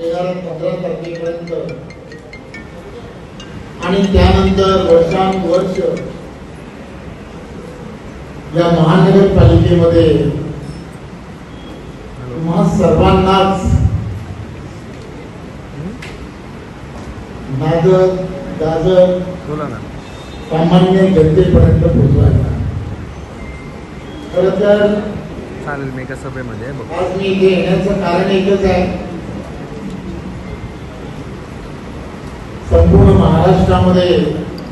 येणाऱ्या पंधरा तारखेपर्यंत. आणि त्यानंतर वर्षानुवर्ष या महानगरपालिकेमध्ये तुम्हा सर्वांनाच नाजत गाजत बोला ना. सामान्य जनतेपर्यंत पोहोचवायचा खर तर चालेल मी एका सभेमध्ये आज मी इथे येण्याचं कारण एकच आहे. संपूर्ण महाराष्ट्रामध्ये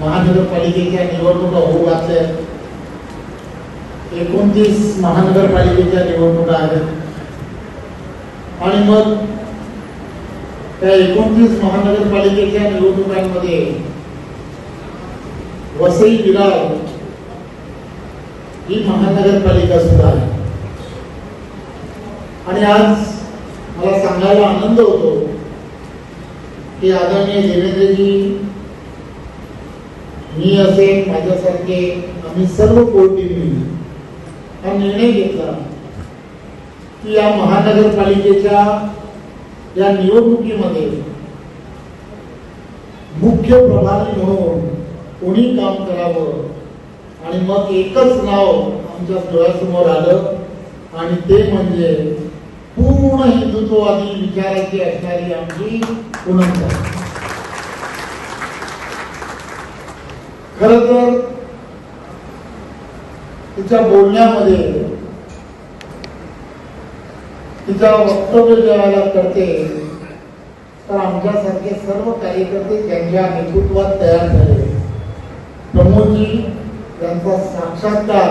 महानगरपालिकेच्या निवडणुका होऊ घातल्या. एकोणतीस महानगरपालिकेच्या निवडणुका आहेत. आणि मग त्या एकोणतीस महानगरपालिकेच्या निवडणुकांमध्ये वसई विरार ही महानगरपालिका सुद्धा आहे. आणि आज मला सांगायला आनंद होतो की आदरणीय देवेंद्रजी मी असेल माझ्यासारखे आम्ही सर्व कोर्टींनी हा निर्णय घेतला. की या महानगरपालिकेच्या या निवडणुकीमध्ये मुख्य प्रभारी म्हणून कोणी काम करावं आणि मग एकच नाव आमच्या डोळ्यासमोर आलं आणि ते म्हणजे पूर्ण हिंदुत्ववादी विचाराची असणारी आमची पुनम खर तर तिच्या बोलण्यामध्ये तिच्या वक्तव्य जेव्हा करते तर आमच्यासारखे सर्व कार्यकर्ते त्यांच्या नेतृत्वात तयार झाले. प्रमोदजी यांचा साक्षात्कार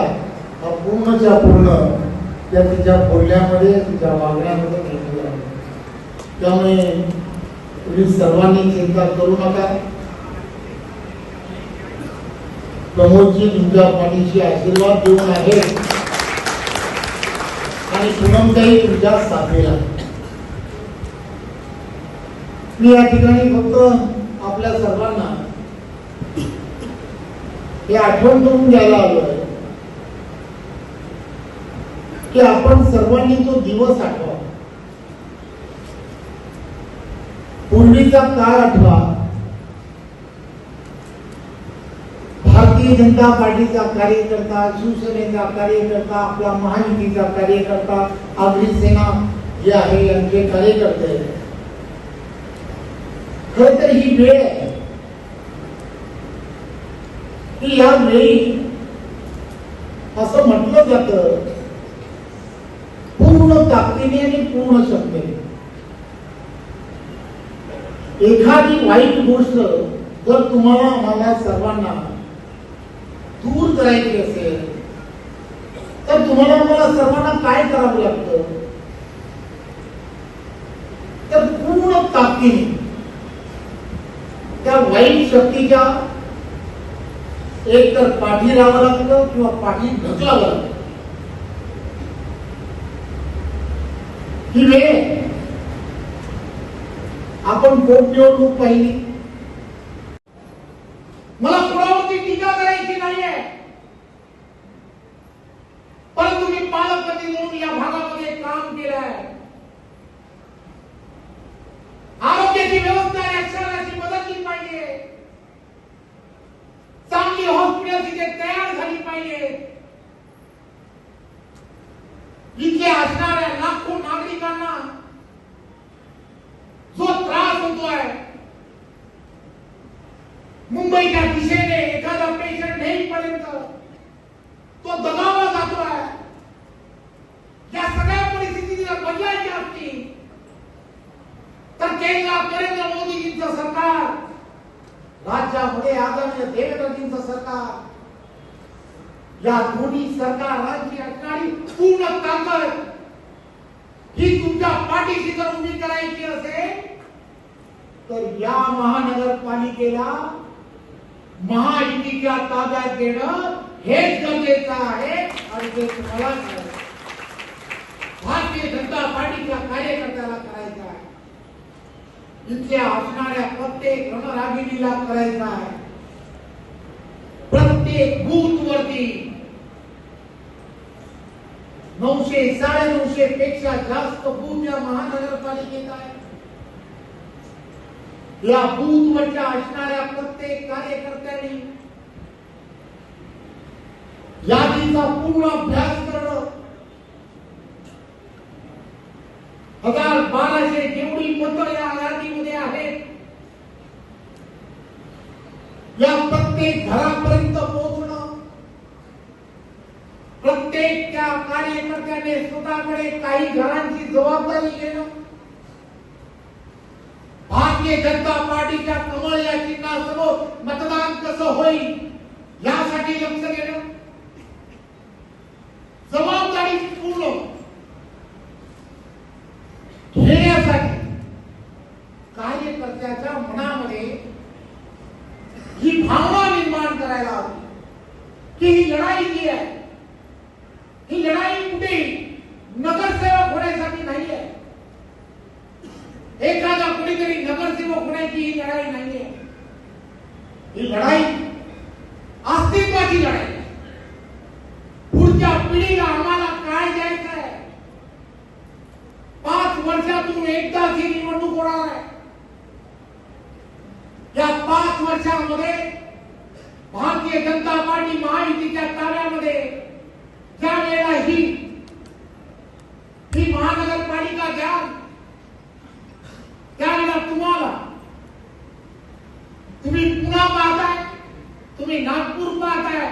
हा पूर्णच्या पूर्ण त्या तिच्या बोलण्यामध्ये तिच्या वागण्यामध्ये घेतलेला आहे. त्यामुळे तुम्ही सर्वांनी चिंता करू नका. प्रमोदजी तुमच्या पाठीशी आशीर्वाद देऊन आहे. आणि पूनमताई तुमच्या साथीला. मी या ठिकाणी फक्त आपल्या सर्वांना हे आठवण करून द्यायला आलोय. की आपण सर्वांनी तो दिवस आठवा. पूर्वीचा काळ आठवा. भारतीय जनता पार्टीचा कार्यकर्ता शिवसेनेचा कार्यकर्ता आपला महायुतीचा कार्यकर्ता अग्निसेना जे आहे यांचे कार्यकर्ते. खर तर ही वेळ आहे. की या वेळी असं म्हटलं जातं पूर्ण ताकदीने आणि पूर्ण शक्तीने एखादी वाईट गोष्ट जर तुम्हाला आम्हाला सर्वांना दूर करायची असेल तर तुम्हाला आम्हाला सर्वांना काय करावं लागतं? तर पूर्ण ताकदीने त्या वाईट शक्तीच्या एक तर पाठी राहावं लागतं किंवा पाठी ढकलावं लागतं. ही आहे. आपण पोटनिवडणूक पाहिली। मला कुणावरती टीका करायची नाहीये। परंतु मी पालकमंत्री म्हणून या भागामध्ये काम केलं आहे आरोग्याची व्यवस्था या शहराची बदलली पाहिजे. चांगली हॉस्पिटल तिथे तयार झाली पाहिजे. इथे असणाऱ्या लाखो नागरिकांना जो त्रास होतोय मुंबईच्या दिशेने एखादा पेशंट नेईपर्यंत तो दबावला जातोय. या सगळ्या परिस्थिती जर बदलायच्या असतील तर केंद्रात नरेंद्र मोदीजींचं सरकार राज्यामध्ये आदरणीय देवेंद्रजींचं सरकार या दोन्ही सरकारांची असणारी पूर्ण ताकद पाठीशी जर उभी करायची असेल तर या महानगरपालिकेला महायुतीच्या ताब्यात देणं हेच गरजेचं आहे आणि ते तुम्हाला भारतीय जनता पार्टीच्या कार्यकर्त्याला करायचं आहे. इथल्या असणाऱ्या प्रत्येक रणरागिणीला करायचं आहे. प्रत्येक बूथ वरती नऊशे साडे नऊशे पेक्षा जास्त बूथ या महानगरपालिकेत आहे. या बूथवरच्या असणाऱ्या प्रत्येक कार्यकर्त्यांनी यादीचा पूर्ण अभ्यास करणं. हज़ार बाराशे जेवढी मतं या यादीमध्ये आहेत, या प्रत्येक घरापर्यंत पोहोचणं प्रत्येक त्या कार्यकर्त्याने स्वतःकडे काही घरांची जबाबदारी घेणं भारतीय जनता पार्टीच्या कमळ या चिन्हासमोर मतदान कसं होईल, यासाठी लक्ष देणं. जबाबदारी पूर्ण घेण्यासाठी कार्यकर्त्याच्या मनामध्ये ही भावना निर्माण करायला हवी, की ही लढाई जी आहे ही लढाई कुठे नगरसेवक होण्यासाठी नाही आहे एखादा कुणीतरी नगरसेवक होण्याची ही लढाई नाहीये. ही लढाई अस्तित्वाची लढाई. आहे. पुढच्या पिढीला आम्हाला काय द्यायचं आहे पाच वर्षातून एकदाच ही निवडणूक होणार आहे. या पाच वर्षामध्ये भारतीय जनता पार्टी महायुतीच्या ताब्यामध्ये ज्या वेळेला ही. ही महानगरपालिका द्या. त्यावेळेला तुम्हाला तुम्ही पुणा पाहताय तुम्ही नागपूर पाहताय.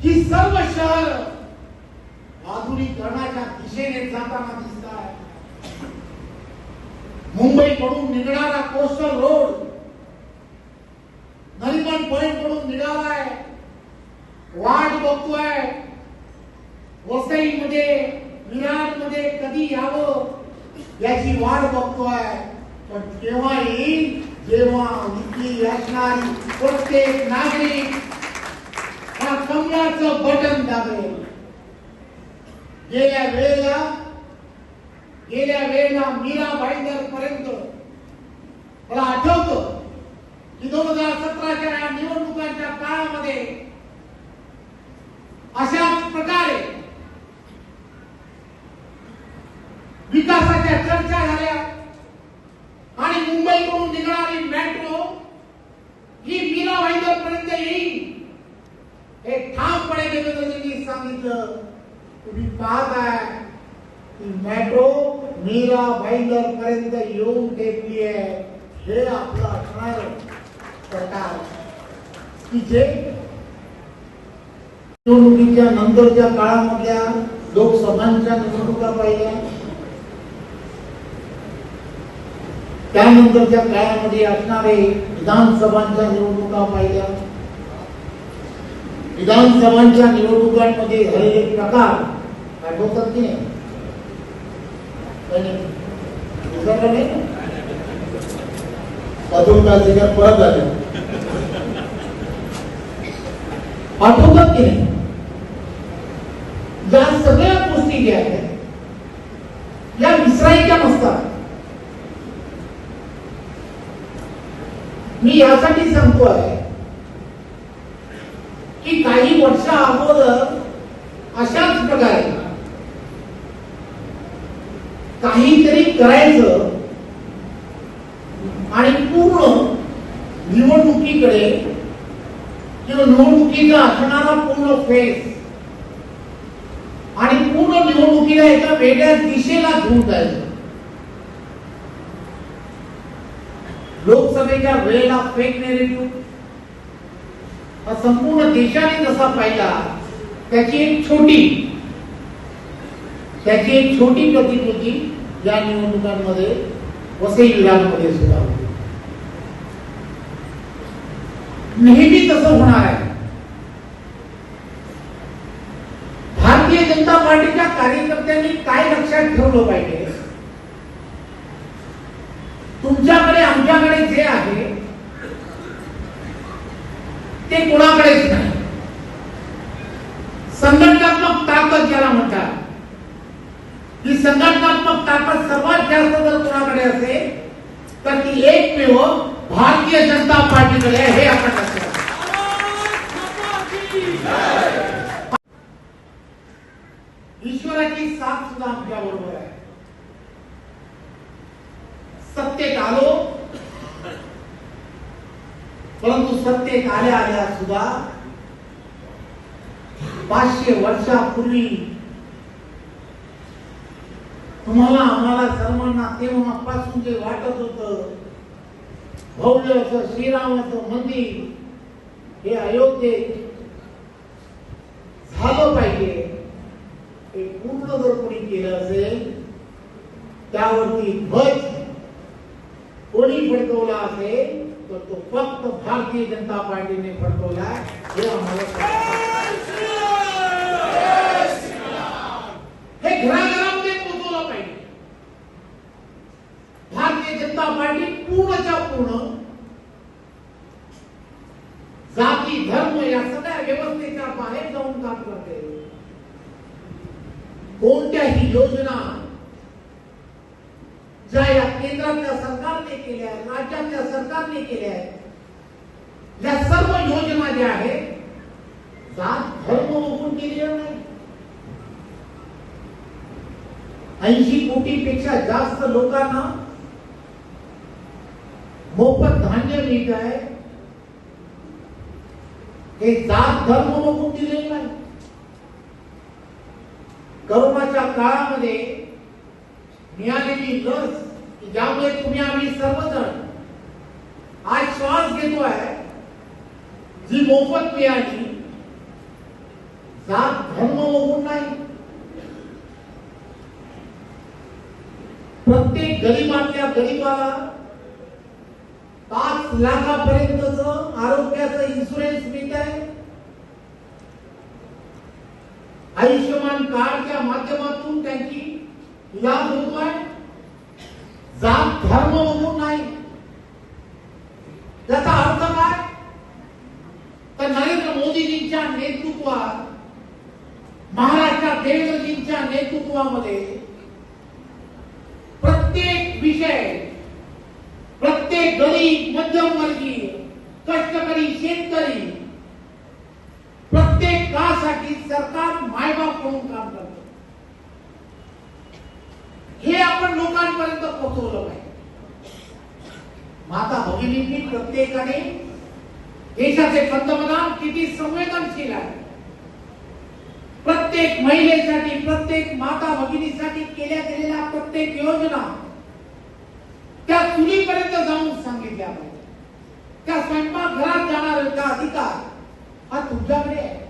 ही सर्व शहर आधुनिकरणाच्या दिशेने जाताना दिसत आहे मुंबईकडून निघणारा कोस्टल रोड नरिमन पॉइंटकडून निघालाय. बघतोय वसईमध्ये विरारमध्ये कधी यावं याची वाट बघतोय पण केव्हा जेव्हा इथली असणारी प्रत्येक नागरिक हा कमळाचं बटन दाबेल गेल्या वेळेला गेल्या वेळेला मीरा भाईंदर पर्यंत, मला आठवतं की दोन हज़ार सतराच्या निवडणुकांच्या काळामध्ये अशाच प्रकारे विकासाच्या चर्चा झाल्या आणि मुंबईकडून मेट्रो ही मीरा पर्यंत येईल, हे मेट्रो मीरा भाईंदर पर्यंत येऊन टेकली आहे. हे की जे निवडणुकीच्या नंतरच्या काळामधल्या लोकसभांच्या निवडणुका पाहिल्या. त्यानंतरच्या काळामध्ये असणारे विधानसभांच्या निवडणुका पाहिल्या. विधानसभांच्या निवडणुकांमध्ये झालेले प्रकार आठवतात की नाही? अजून त्याच्यात परत झाले. आठवतात की नाही? या सगळ्या गोष्टी ज्या आहेत या विसरायच्या नसतात मी यासाठी सांगतोय की काही वर्षा अगोदर अशाच प्रकारे काहीतरी करायचं आणि पूर्ण निवडणुकीकडे किंवा निवडणुकीचा असणारा पूर्ण फेस पूर्ण निवडणुकीला एका वेगळ्या दिशेला फेक संपूर्ण जसा एक छोटी। त्याची एक छोटी प्रतिकृती या निवडणुकांमध्ये वसई विभागामध्ये सुद्धा होती. नेहमी तसं होणार आहे. कार्यकर्त्यांनी काय लक्षात ठेवलं पाहिजे? तुमच्याकडे आमच्याकडे जे आहे ते कोणाकडेच नाही. संघटनात्मक ताकद ज्याला म्हणतात ही संघटनात्मक ताकद सर्वात जास्त जर कोणाकडे असेल तर ती एकमेव भारतीय जनता पार्टीकडे आहे हे आपण लक्षात घ्या. ईश्वराची साथ सुद्धा आमच्या बरोबर आहे सत्तेत आलो परंतु सत्तेत आल्या आल्या सुद्धा पाचशे वर्षापूर्वी तुम्हाला, आम्हाला सर्वांना तेव्हापासून जे वाटत होत, भव्य असं मंदिर हे अयोध्येत झालं पाहिजे. हे पूर्ण जर कोणी केलं असेल त्यावरती ध्वज कोणी फडकवला असेल तर तो फक्त भारतीय जनता पार्टीने फडकवला हे आम्हाला हे घराघरामध्ये पोहोचवलं पाहिजे. भारतीय जनता पार्टी पूर्णच्या पूर्ण जाती धर्म या सगळ्या व्यवस्थेच्या बाहेर जाऊन काम करते. कोणत्याही योजना ज्या या केंद्रातल्या सरकारने केल्या आहेत, राज्यातल्या सरकारने केल्या आहेत, या सर्व योजना ज्या आहेत, जात धर्म बघून केलेल्या नाही. ऐंशी कोटीपेक्षा जास्त लोकांना मोफत धान्य मिळत आहे हे जात धर्म बघून दिलेलं नाही. करोनाच्या काळामध्ये मिळालेली लस की ज्यामुळे तुम्ही आम्ही सर्वजण आज श्वास घेतोय जी मोफत मिळाली जात धर्म बघून नाही. प्रत्येक गरीबातल्या गरीबाला पाच लाखापर्यंतच आरोग्याचं इन्शुरन्स मिळत आहे आयुष्यमान कार्डच्या माध्यमातून त्यांची लाभ होतोय जात धर्म बघून नाही. त्याचा अर्थ काय? तर नरेंद्र मोदीजींच्या नेतृत्वात महाराष्ट्रात देवेंद्रजींच्या नेतृत्वामध्ये प्रत्येक विषय प्रत्येक गरीब मध्यमवर्गीय कष्टकरी शेतकरी प्रत्येक काळासाठी सरकार मायबाप म्हणून काम करतं हे? आपण लोकांपर्यंत पोहोचवलं पाहिजे माता भगिनींनी प्रत्येकाने देशाचे पंतप्रधान किती संवेदनशील आहे. प्रत्येक महिलेसाठी, प्रत्येक माता भगिनीसाठी केल्या गेलेल्या प्रत्येक योजना त्या चुलीपर्यंत जाऊन सांगितल्या पाहिजे. त्या स्वयंपाकघरात जाणाऱ्यांचा अधिकार हा तुमच्याकडे आहे.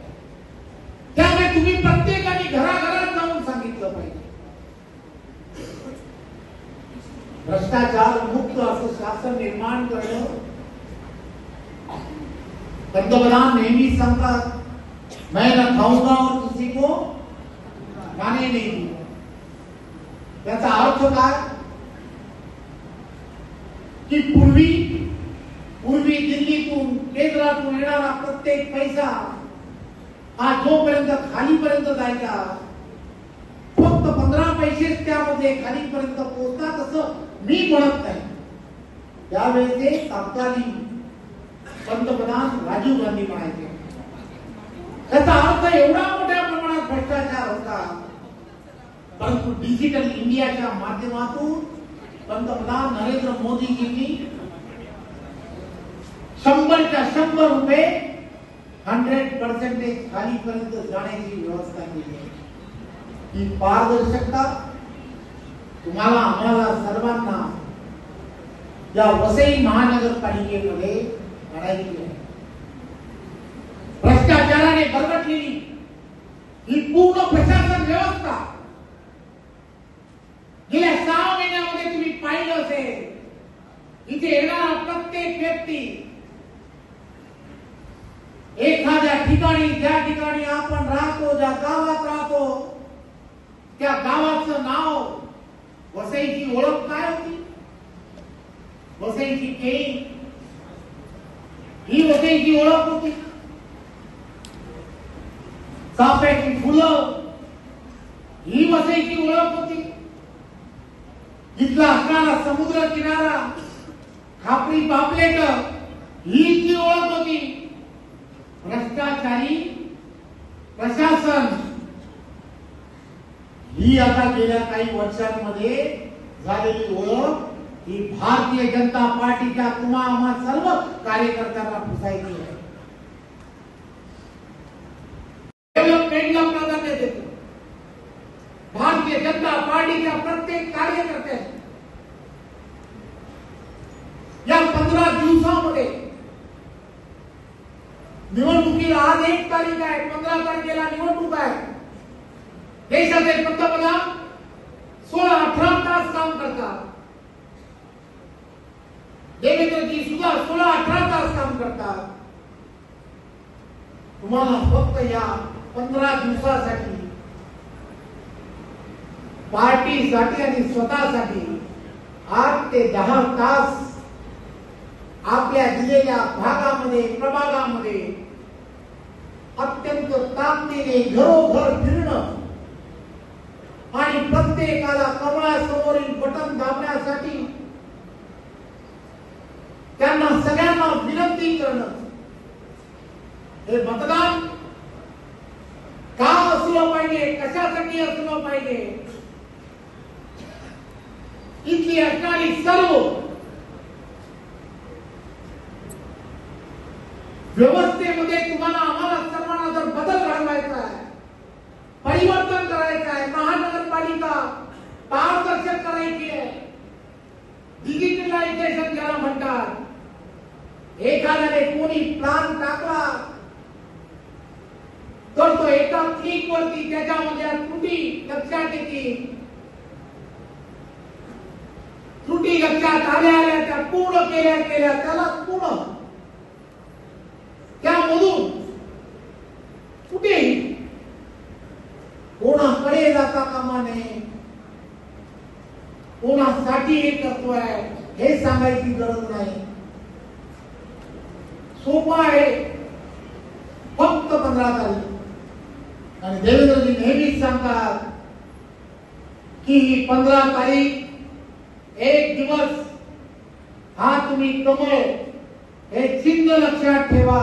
त्यामुळे तुम्ही प्रत्येकाने घराघरात जाऊन सांगितलं पाहिजे. भ्रष्टाचार मुक्त असं शासन निर्माण करणं, पंतप्रधान नेहमी सांगतात, मैं न खाऊँगा और किसी को खाने नहीं त्याचा अर्थ काय? की पूर्वी पूर्वी दिल्लीतून, केंद्रातून येणारा प्रत्येक पैसा हा जोपर्यंत खालीपर्यंत जायचा. फक्त पंधरा पैसेच त्यामध्ये खालीपर्यंत पोहोचतात असं मी म्हणत तत्कालीन पंतप्रधान राजीव गांधी म्हणायचे. अर्थ एवढा मोठ्या प्रमाणात भ्रष्टाचार होता. परंतु डिजिटल इंडियाच्या माध्यमातून पंतप्रधान नरेंद्र मोदीजींनी शंभरच्या शंभर रुपये हंड्रेड पर्सेंटेज खालीपर्यंत जाण्याची व्यवस्था केली आहे ही पारदर्शकता तुम्हाला आम्हाला सर्वांना या वसई महानगरपालिकेमध्ये आणायची आहे. भ्रष्टाचाराने बरगटलेली ही पूर्ण प्रशासन व्यवस्था गेल्या सहा महिन्यामध्ये तुम्ही पाहिलं असेल. इथे प्रत्येक व्यक्ती एखाद्या ठिकाणी ज्या ठिकाणी आपण राहतो ज्या गावात राहतो त्या गावाचं नाव वसईची ओळख काय होती? वसईची केळी. ही वसईची ओळख होती. चाफ्याची फुलं. ही वसईची ओळख होती. इथला असणारा समुद्र किनारा खापरी पापलेट ही जी ओळख होती. भ्रष्टाचारी प्रशासन. ही आता गेल्या काही वर्षांमध्ये झालेली ओळख ही भारतीय जनता पार्टीच्या तुम्हा आम्हा सर्व कार्यकर्त्यांना पुसायची आहे. भारतीय जनता पार्टीच्या प्रत्येक कार्यकर्त्याने या पंधरा दिवसामध्ये निवडणुकीला आज एक तारीख आहे, पंधरा तारखेला निवडणूक आहे. देशाचे पंतप्रधान सोळा अठरा तास काम करतात. देवेंद्रजी सुद्धा सोळा अठरा तास काम करतात. तुम्हाला फक्त या पंधरा दिवसासाठी, पार्टीसाठी आणि स्वतःसाठी आठ ते दहा तास आपल्या दिलेल्या भागामध्ये, प्रभागामध्ये अत्यंत ताकदीने घरोघर फिरणं आणि प्रत्येकाला कमळासमोरील बटन दाबण्यासाठी त्यांना सगळ्यांना मतदान का असलं पाहिजे? कशासाठी सर्व व्यवस्थेमध्ये तुम्हाला आम्हाला सर्वांना जर बदल आहे, परिवर्तन करायचं आहे, महानगरपालिका पारदर्शक करायची आहे. डिजिटलायझेशन ज्याला म्हणतात प्लान टाकला तो क्लिक वरती त्रुटी लक्षात त्रुटी पूर्ण त्याला पूर्ण त्यामधून कुठेही कोणाकडे जाता कामा नये कोणासाठी हे आहे हे सांगायची गरज नाही सोपं आहे फक्त पंधरा तारीख आणि देवेंद्रजी नेहमीच सांगतात की ही पंधरा तारीख एक दिवस हा तुम्ही कमळ हे चिन्ह लक्षात ठेवा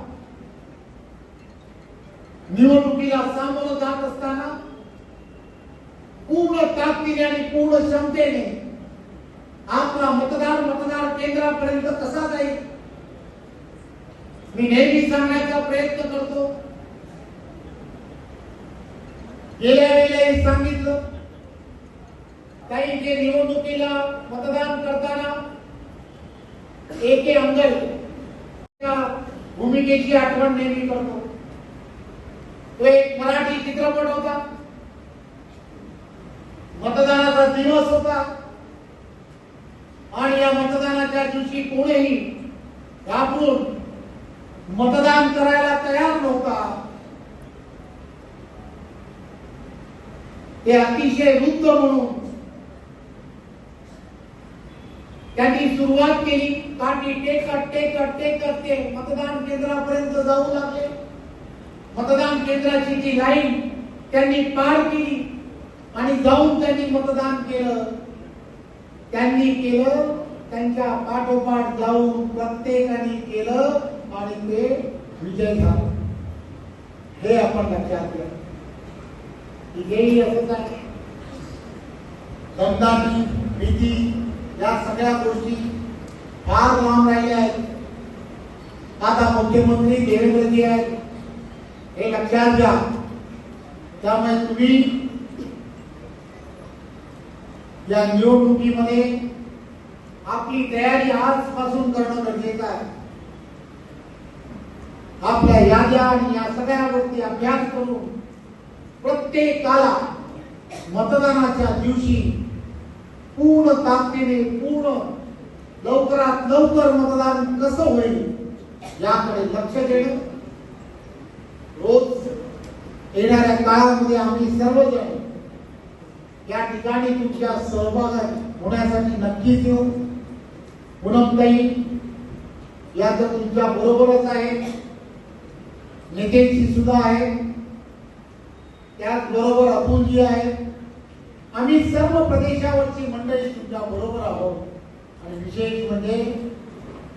निवडणुकीला सामोरं जात असताना पूर्ण ताकदीने आणि पूर्ण क्षमतेने आपला मतदार मतदार केंद्रापर्यंत कसा जाईल? मी नेहमी सांगण्याचा प्रयत्न करतो. गेल्या वेळेलाही सांगितलं काही जे निवडणुकीला मतदान करताना एके अंगल भूमिकेची आठवण नेहमी करतो. तो एक मराठी चित्रपट होता. मतदानाचा दिवस होता. आणि या मतदानाच्या दिवशी कोणीही घाबरून मतदान करायला तयार नव्हता. ते अतिशय वृद्ध म्हणून त्यांनी सुरुवात केली. काठी टेकत टेकत टेकत ते मतदान केंद्रापर्यंत जाऊ लागले. मतदान केंद्राची जी लाईन त्यांनी पार केली आणि जाऊन त्यांनी मतदान केलं. त्यांनी केलं त्यांच्या पाठोपाठ जाऊन प्रत्येकाने केलं आणि ते विजय झाले. हे आपण लक्षात घ्या विजयी असंच आहे दमदाटी भीती या सगळ्या गोष्टी फार लांब राहिल्या आहेत. आता मुख्यमंत्री देवेंद्रजी आहेत. हे लक्षात घ्या त्यामुळे तुम्ही? या निवडणुकीमध्ये आपली तयारी आजपासून करणं गरजेचं आहे आपल्या याद्या आणि या सगळ्यावरती अभ्यास करून प्रत्येकाला मतदानाच्या दिवशी पूर्ण ताकदीने, पूर्ण लवकरात लवकर मतदान कसं होईल याकडे लक्ष देणं रोज येणाऱ्या काळामध्ये आम्ही सर्वजण या ठिकाणी तुमच्या सहभाग होण्यासाठी नक्कीच येऊ. पुनमताई या तर तुमच्या बरोबरच आहे. नितेशजी सुद्धा आहे. त्याचबरोबर अतुलजी आहे. आम्ही सर्व प्रदेशावरची मंडळी तुमच्या बरोबर आहोत. आणि विशेष म्हणजे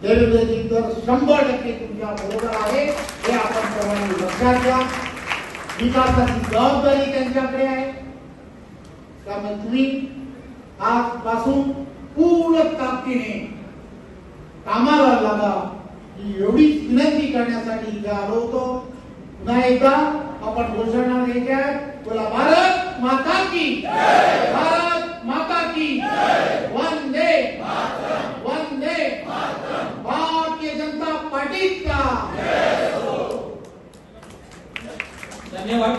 देवेंद्रजी तर शंभर टक्के तुमच्या बरोबर आहे. हे आपण सर्वांनी लक्षात घ्या. विकासाची जबाबदारी त्यांच्याकडे आहे. त्यामुळे तुम्ही आजपासून पूर्ण ताकदीने कामाला लागा. ही विनंती करण्यासाठी आलो होतो. पुन्हा घोषणा द्यायच्या बोला, भारत माता की भारत माता की वंदे वंदे भारतीय जनता पार्टी का। धन्यवाद।